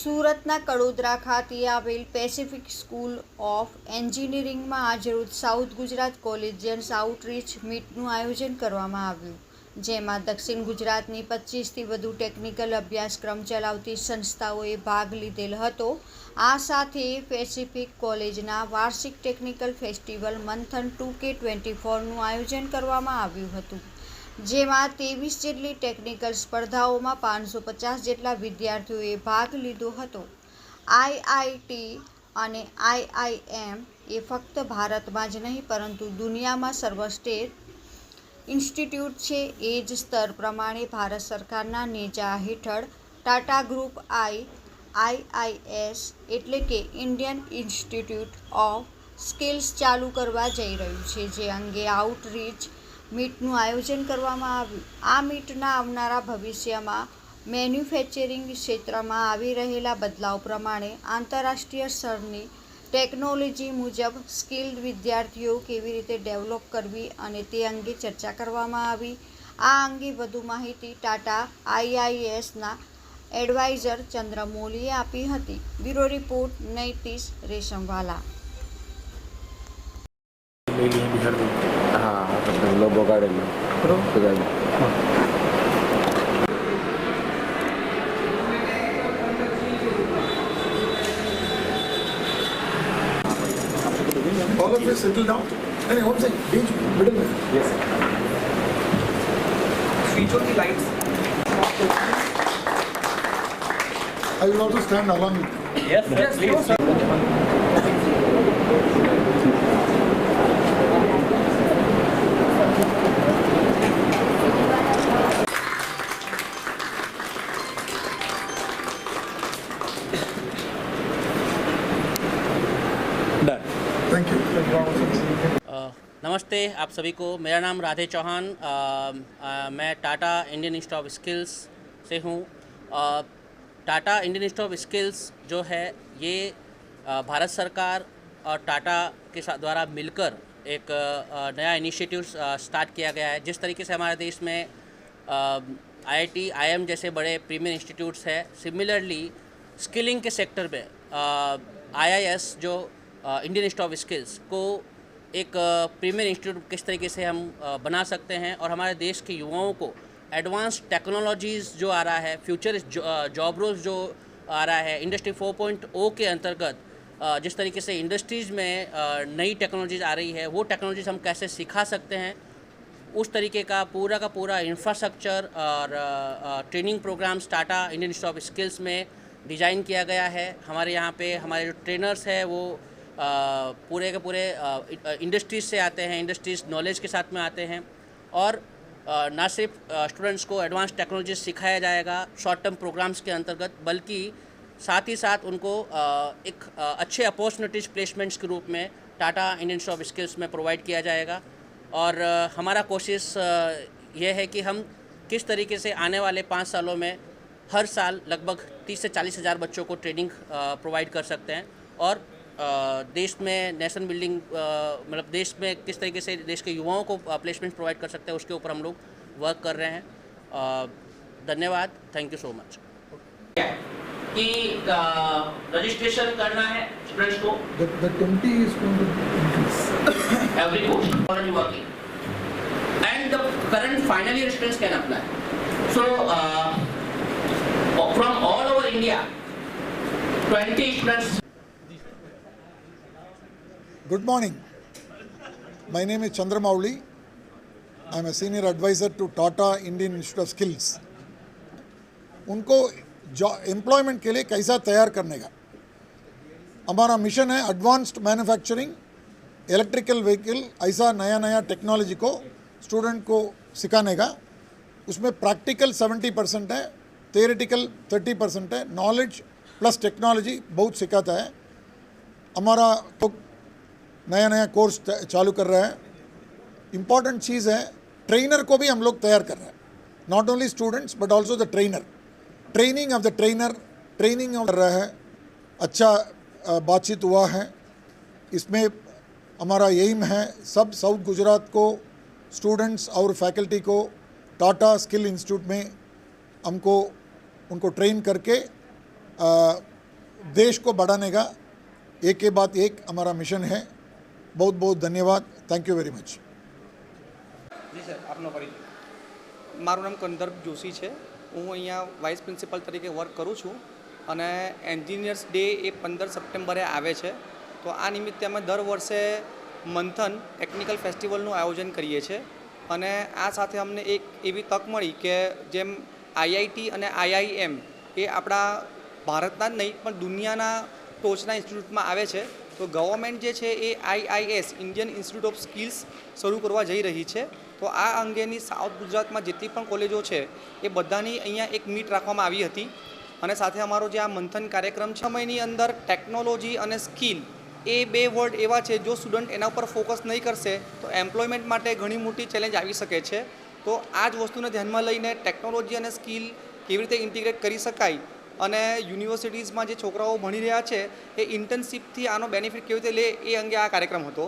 સુરતના કડોદરા ખાતે આવેલ પેસિફિક સ્કૂલ ઓફ એન્જિનિયરિંગમાં આજરોજ સાઉથ ગુજરાત કોલેજિયન્સ આઉટરીચ મીટનું આયોજન કરવામાં આવ્યું, જેમાં દક્ષિણ ગુજરાતની પચીસથી વધુ ટેકનિકલ અભ્યાસક્રમ ચલાવતી સંસ્થાઓએ ભાગ લીધેલ હતો. આ સાથે પેસિફિક કોલેજના વાર્ષિક technical festival Manthan two K twenty ફોરનું આયોજન કરવામાં આવ્યું હતું. જેમાં ત્રેવીસ જેટલી ટેકનિકલ સ્પર્ધાઓમાં પાંચસો પચાસ જેટલા વિદ્યાર્થીઓએ ભાગ લીધો હતો. આઈઆઈટી અને આઈઆઈએમ એ ફક્ત ભારતમાં જ નહીં, પરંતુ દુનિયામાં સર્વશ્રેષ્ઠ ઇન્સ્ટિટ્યૂટ છે. એ જ સ્તર પ્રમાણે ભારત સરકારના નેજા હેઠળ ટાટા ગ્રુપ આઈ આઈઆઈએસ એટલે કે ઇન્ડિયન ઇન્સ્ટિટ્યૂટ ઓફ સ્કિલ્સ ચાલુ કરવા જઈ રહ્યું છે. જે અંગે આઉટરીચ મીટનું આયોજન કરવામાં આવ્યું. આ મીટના આવનારા ભવિષ્યમાં મેન્યુફેક્ચરિંગ ક્ષેત્રમાં આવી રહેલા બદલાવ પ્રમાણે આંતરરાષ્ટ્રીય સ્તરની ટેકનોલોજી મુજબ સ્કિલ્ડ વિદ્યાર્થીઓ કેવી રીતે ડેવલપ કરવી અને તે અંગે ચર્ચા કરવામાં આવી. આ અંગે વધુ માહિતી ટાટા આઈઆઈએસના એડવાઇઝર ચંદ્રમૌલીએ આપી હતી. Bureau report, Naitish Reshamwala. ఉపయోగపడింది All of you settle down. And one second, beach, middle man. Yes, sir. Switch on the lights. I will also stand along with you. Yes, yes, please. नमस्ते आप सभी को। मेरा नाम राधे चौहान। अ, अ, मैं Tata Indian Institute of Skills से हूँ। Tata Indian Institute of Skills जो है ये अ, भारत सरकार और टाटा के साथ द्वारा मिलकर एक अ, नया इनिशिएटिव स्टार्ट किया गया है। जिस तरीके से हमारे देश में आईआईटी आईएम जैसे बड़े प्रीमियर इंस्टीट्यूट्स है सिमिलरली स्किलिंग के सेक्टर में आईआईएस जो इंडियन इंस्टीट्यूट ऑफ़ स्किल्स को एक प्रीमियर इंस्टीट्यूट किस तरीके से हम बना सकते हैं और हमारे देश के युवाओं को एडवांस टेक्नोलॉजीज़ जो आ रहा है फ्यूचर जॉब रोल्स जो आ रहा है इंडस्ट्री 4.0 के अंतर्गत जिस तरीके से इंडस्ट्रीज़ में नई टेक्नोलॉजीज़ आ रही है, वो टेक्नोलॉजीज़ हम कैसे सिखा सकते हैं, उस तरीके का पूरा का पूरा इंफ्रास्ट्रक्चर और training programmes Tata Indian Institute of Skills में डिज़ाइन किया गया है। हमारे यहाँ पे हमारे जो ट्रेनर्स हैं, वो पूरे के पूरे इंडस्ट्रीज़ से आते हैं इंडस्ट्रीज़ नॉलेज के साथ में आते हैं और ना सिर्फ़ स्टूडेंट्स को एडवांस टेक्नोलॉजी सिखाया जाएगा शॉर्ट टर्म प्रोग्राम्स के अंतर्गत बल्कि साथ ही साथ उनको एक अच्छे अपॉर्चुनिटीज़ प्लेसमेंट्स के रूप में टाटा इंडियन ऑफ़ स्किल्स में प्रोवाइड किया जाएगा। और हमारा कोशिश अ, ये है कि हम किस तरीके से आने वाले पाँच सालों में हर साल लगभग तीस से चालीस हज़ार बच्चों को ट्रेनिंग प्रोवाइड कर सकते हैं। और देश में नेशन बिल्डिंग मतलब देश में किस तरीके से देश के युवाओं को प्लेसमेंट प्रोवाइड कर सकते हैं उसके ऊपर हम लोग वर्क कर रहे हैं। धन्यवाद। Thank you so much registration करना है students final students can apply so from all over India 20 students Good morning. My name is Chandramouli. I am a senior advisor to Tata Indian Institute of Skills. उनको employment के लिए कैसा तैयार करने का हमारा मिशन है एडवांस्ड मैन्युफैक्चरिंग इलेक्ट्रिकल व्हीकल ऐसा नया नया टेक्नोलॉजी को स्टूडेंट को सिखाने का उसमें प्रैक्टिकल 70 परसेंट है थियोरेटिकल 30 परसेंट है नॉलेज प्लस टेक्नोलॉजी बहुत सिखाता है हमारा तो नया नया कोर्स चालू कर रहा है। इंपॉर्टेंट चीज़ है ट्रेनर को भी हम लोग तैयार कर रहे हैं। Not only students but also the trainer training of the trainer training कर रहा है। अच्छा बातचीत हुआ है। इसमें हमारा एम है सब साउथ गुजरात को स्टूडेंट्स और फैकल्टी को टाटा स्किल इंस्टीट्यूट में हमको उनको ट्रेन करके अ, देश को बढ़ाने का एक के बाद एक हमारा मिशन है। बहुत बहुत धन्यवाद thank you very much G sir આપનો પરિચય મારું નામ કંદર્પ જોશી છે હું અહીંયા વાઇસ પ્રિન્સિપલ તરીકે વર્ક કરું છું અને એન્જિનિયર્સ ડે એ પંદર સપ્ટેમ્બરે આવે છે તો આ નિમિત્તે અમે દર વર્ષે મંથન ટેકનિકલ ફેસ્ટિવલનું આયોજન કરીએ છીએ અને આ સાથે અમને એક એવી તક મળી કે જેમ આઈઆઈટી અને આઈઆઈએમ એ આપણા ભારતના જ નહીં પણ દુનિયાના ટોચના ઇન્સ્ટિટ્યૂટમાં આવે છે તો ગવર્મેન્ટ જે છે એ IIS Indian Institute of Skills શરૂ કરવા જઈ રહી છે. તો આ અંગેની સાઉથ ગુજરાતમાં જેટલી પણ કોલેજો છે, એ બધાની અહીંયા એક મીટ રાખવામાં આવી હતી. અને સાથે અમારો જે આ મંથન કાર્યક્રમ છે, સમયની અંદર ટેકનોલોજી અને સ્કિલ એ બે વર્ડ એવા છે, જો સ્ટુડન્ટ એના ઉપર ફોકસ નહીં કરશે, તો એમ્પ્લોયમેન્ટ માટે ઘણી મોટી ચેલેન્જ આવી શકે છે. તો આ જ વસ્તુને ધ્યાનમાં લઈને ટેકનોલોજી અને સ્કિલ કેવી રીતે ઇન્ટિગ્રેટ કરી શકાય અને યુનિવર્સિટીઝમાં જે છોકરાઓ ભણી રહ્યા છે, એ ઇન્ટર્નશીપથી આનો બેનિફિટ કેવી રીતે લે એ અંગે આ કાર્યક્રમ હતો.